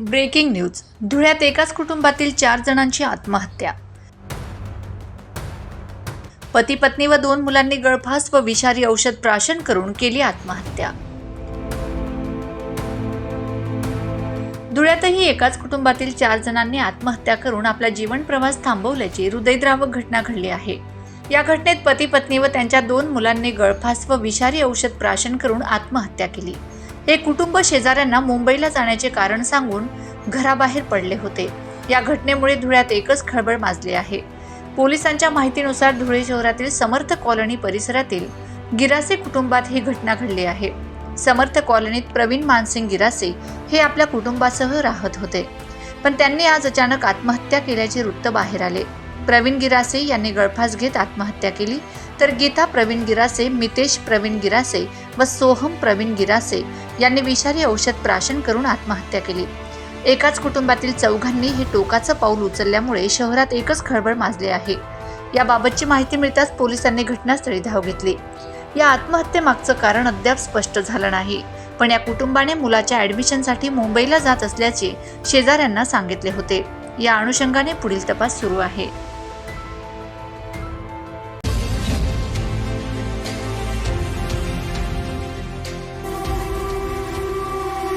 Breaking news. धुळ्यात एकाच कुटुंबातील चार जणांची आत्महत्या. पती पत्नी व दोन मुलांनी गळफास व विषारी औषध प्राशन करून केली आत्महत्या. धुळ्यातही एकाच कुटुंबातील चार जणांनी आत्महत्या करून आपला जीवन प्रवास थांबवल्याची हृदयद्रावक घटना घडली आहे. या घटनेत पती पत्नी व त्यांच्या दोन मुलांनी गळफास व विषारी औषध प्राशन करून आत्महत्या केली. हे कुटुंब शेजाऱ्यांना मुंबईला जाण्याचे कारण सांगून घराबाहेर पडले होते. या घटनेमुळे धुळ्यात एकच खळबळ माजली आहे. पोलिसांच्या माहितीनुसार धुळे शहरातील समर्थ कॉलनी परिसरातील गिरासे कुटुंबात ही घटना घडली आहे. समर्थ कॉलनीत प्रवीण मानसिंग गिरासे हे आपल्या कुटुंबासह राहत होते. पण त्यांनी आज अचानक आत्महत्या केल्याचे वृत्त बाहेर आले. प्रवीण गिरासे यांनी गळफास घेत आत्महत्या केली तर गीता प्रवीण गिरासे मितेश प्रवीण गिरासे व सोहम प्रवीण गिरासे यांनी विषारी औषध प्राशन करून आत्महत्या केली. एकाच कुटुंबातील चौघांनी हे टोकाचं पाऊल उचलल्यामुळे शहरात एकच खळबळ माजली आहे. याबाबतची माहिती मिळताच पोलिसांनी घटनास्थळी धाव घेतली. या आत्महत्येमागचं कारण अद्याप स्पष्ट झालं नाही पण या कुटुंबाने मुलाच्या ॲडमिशनसाठी मुंबईला जात असल्याचे शेजाऱ्यांना सांगितले होते. या अनुषंगाने पुढील तपास सुरू आहे.